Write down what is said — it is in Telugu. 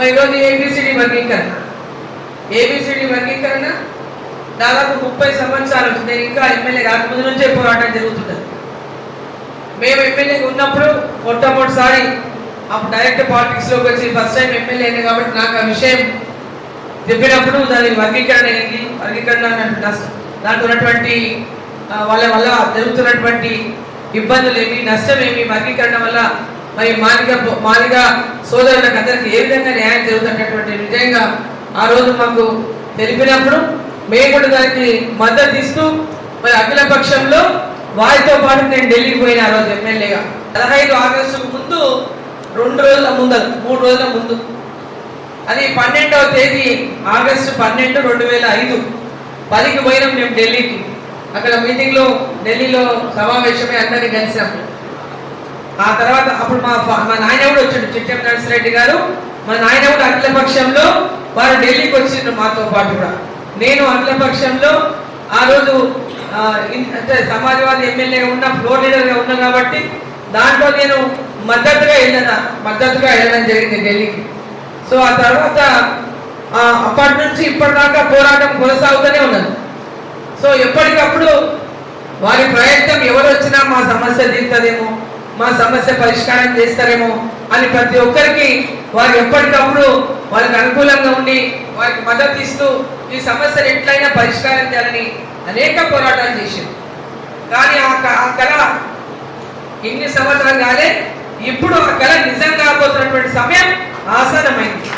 అమ్మ ఈరోజు ఏబిసిడి వర్గీకరణ. ఏబిసిడి వర్గీకరణ దాదాపు ముప్పై సంవత్సరాలు వచ్చింది నేను ఇంకా ఎమ్మెల్యే రాకముందు నుంచే పోరాటం జరుగుతుంటుంది. మేము ఎమ్మెల్యేగా ఉన్నప్పుడు మొట్టమొదటిసారి అప్పుడు డైరెక్ట్ పాలిటిక్స్లోకి వచ్చి ఫస్ట్ టైం ఎమ్మెల్యే అయింది కాబట్టి నాకు ఆ విషయం చెప్పినప్పుడు దాని వర్గీకరణ ఏంటి? వర్గీకరణ నష్ట- దాంట్లో ఉన్నటువంటి వాళ్ళ వల్ల జరుగుతున్నటువంటి ఇబ్బందులు ఏమి నష్టం ఏమి వర్గీకరణ వల్ల మరి మాలిక మాలిక సోదరులకు అందరికి ఏ విధంగా న్యాయం జరుగుతున్నటువంటి విజయంగా ఆ రోజు మాకు తెలిపినప్పుడు మేము కూడా దానికి మద్దతు ఇస్తూ మరి అఖిల పక్షంలో వారితో పాటు నేను ఢిల్లీకి పోయిన ఆ రోజు ఎమ్మెల్యేగా. పదహైదు ఆగస్టు ముందు రెండు రోజుల ముందు మూడు రోజుల ముందు. అది పన్నెండవ తేదీ ఆగస్టు పన్నెండు రెండు వేల ఐదు. పదికి పోయినాం మేము ఢిల్లీకి. అక్కడ మీటింగ్లో ఢిల్లీలో సమావేశమే అందరినీ కలిసాము. ఆ తర్వాత అప్పుడు మా మా నాయన కూడా వచ్చాడు చిట్టెం నరసిరెడ్డి గారు. మా నాయన కూడా అఖిల పక్షంలో వారు ఢిల్లీకి వచ్చిండ్రు మాతో పాటు కూడా. నేను అఖిల పక్షంలో ఆ రోజు అంటే సమాజవాది ఎమ్మెల్యేగా ఉన్న ఫ్లోర్ లీడర్గా ఉన్నా కాబట్టి దాంట్లో నేను మద్దతుగా వెళ్ళిన మద్దతుగా వెళ్ళడం జరిగింది ఢిల్లీకి. సో ఆ తర్వాత అప్పటి నుంచి ఇప్పటిదాకా పోరాటం కొనసాగుతూనే ఉన్నది. సో ఎప్పటికప్పుడు వారి ప్రయత్నం ఎవరు వచ్చినా మా సమస్య తీరుతుందేమో మా సమస్య పరిష్కారం చేస్తారేమో అని ప్రతి ఒక్కరికి వారు ఎప్పటికప్పుడు వారికి అనుకూలంగా ఉండి వారికి మద్దతు ఇస్తూ ఈ సమస్యను ఎట్లయినా పరిష్కారం చేయాలని అనేక పోరాటాలు చేసింది కానీ ఆ ఆ కళ ఇన్ని సంవత్సరాలు కాలే ఇప్పుడు ఆ కళ నిజం కాబోతున్నటువంటి సమయం ఆసనమైంది